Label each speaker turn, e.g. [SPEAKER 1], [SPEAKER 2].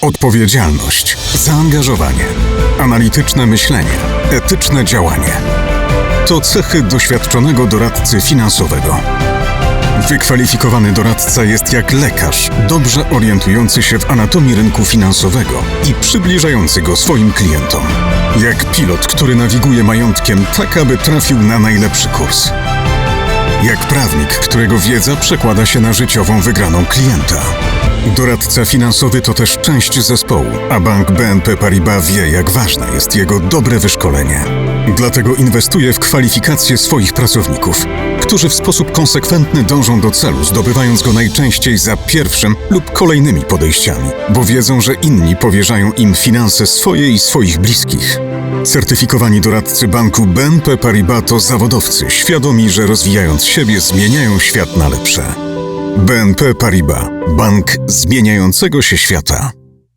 [SPEAKER 1] Odpowiedzialność, zaangażowanie, analityczne myślenie, etyczne działanie. To cechy doświadczonego doradcy finansowego. Wykwalifikowany doradca jest jak lekarz, dobrze orientujący się w anatomii rynku finansowego i przybliżający go swoim klientom. Jak pilot, który nawiguje majątkiem tak, aby trafił na najlepszy kurs. Jak prawnik, którego wiedza przekłada się na życiową wygraną klienta. Doradca finansowy to też część zespołu, a bank BNP Paribas wie, jak ważne jest jego dobre wyszkolenie. Dlatego inwestuje w kwalifikacje swoich pracowników, którzy w sposób konsekwentny dążą do celu, zdobywając go najczęściej za pierwszym lub kolejnymi podejściami, bo wiedzą, że inni powierzają im finanse swoje i swoich bliskich. Certyfikowani doradcy banku BNP Paribas to zawodowcy, świadomi, że rozwijając siebie zmieniają świat na lepsze. BNP Paribas, bank zmieniającego się świata.